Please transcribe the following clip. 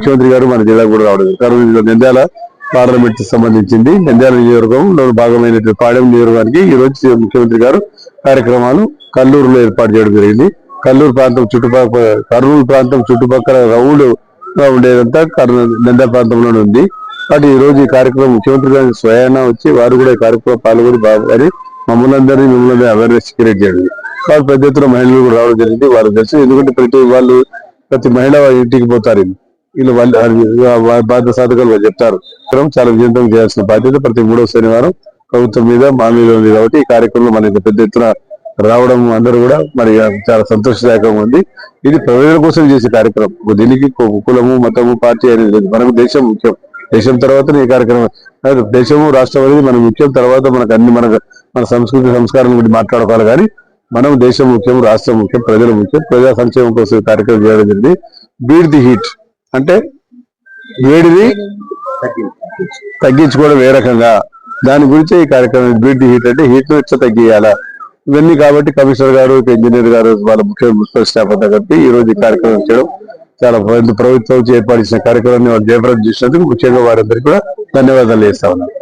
ముఖ్యమంత్రి గారు మన జిల్లాకు కూడా రావడం కర్నూలు జిల్లా నంద్యాల పార్లమెంట్ సంబంధించింది. నంద్యాల నియోజకవర్గంలో భాగమైనటువంటి పాడెం నియోజకవర్గానికి ఈ రోజు ముఖ్యమంత్రి గారు కార్యక్రమాలు కల్లూరులో ఏర్పాటు చేయడం జరిగింది. కల్లూరు ప్రాంతం చుట్టుపక్కల కర్నూలు ప్రాంతం చుట్టుపక్కల రౌండ్ ఉండేదంతా కర్నూలు నంద్యాల ప్రాంతంలోనే ఉంది. కాబట్టి ఈ రోజు ఈ కార్యక్రమం ముఖ్యమంత్రి గారు స్వయాన వచ్చి వారు కూడా ఈ కార్యక్రమం పాల్గొని బాగుపడి మమ్మల్ని అందరినీ మిమ్మల్ని అవేర్నెస్ క్రియేట్ చేయడం. కాబట్టి పెద్ద ఎత్తున మహిళలు కూడా రావడం జరిగింది. వారు తెలుసు ఎందుకంటే ప్రతి వాళ్ళు ప్రతి మహిళ ఇంటికి పోతారు. వీళ్ళు వాళ్ళు బాధ్యత సాధకాలు చెప్తారు. చాలా విజయంతం చేయాల్సిన బాధ్యత ప్రతి మూడవ శనివారం ప్రభుత్వం మీద మా మీద ఉంది కాబట్టి ఈ కార్యక్రమంలో మనకి పెద్ద ఎత్తున రావడం అందరూ కూడా మరి చాలా సంతోషదాయకంగా ఉంది. ఇది ప్రజల కోసం చేసే కార్యక్రమం. దీనికి కు- కులము మతము పార్టీ అనేది లేదు. మనకు దేశం ముఖ్యం. దేశం తర్వాత ఈ కార్యక్రమం. దేశము రాష్ట్రం అనేది మన ముఖ్యం. తర్వాత మనకు అన్ని మన మన సంస్కృతి సంస్కారం గురించి మాట్లాడుకోవాలి కానీ మనం దేశం ముఖ్యం రాష్ట్రం ముఖ్యం ప్రజలు ముఖ్యం. ప్రజా సంక్షేమం కోసం కార్యక్రమం చేయడం జరిగింది. బీట్ ది హీట్ అంటే వేడిని తగ్గించుకోవడం ఏ రకంగా? దాని గురించి ఈ కార్యక్రమం బీట్ హీట్ అంటే హీట్ను తగ్గియాలా ఇవన్నీ కాబట్టి కమిషనర్ గారు ఇంజనీర్ గారు వాళ్ళ ముఖ్య మున్సిపల్ స్టాఫ్ అంతా కలిపి ఈ రోజు ఈ కార్యక్రమం చేయడం చాలా ప్రభుత్వం ఏర్పాటు చేసిన కార్యక్రమాన్ని వాళ్ళు జయప్రదం చేసినందుకు ముఖ్యంగా వారందరికీ కూడా ధన్యవాదాలు చేస్తా ఉన్నాను.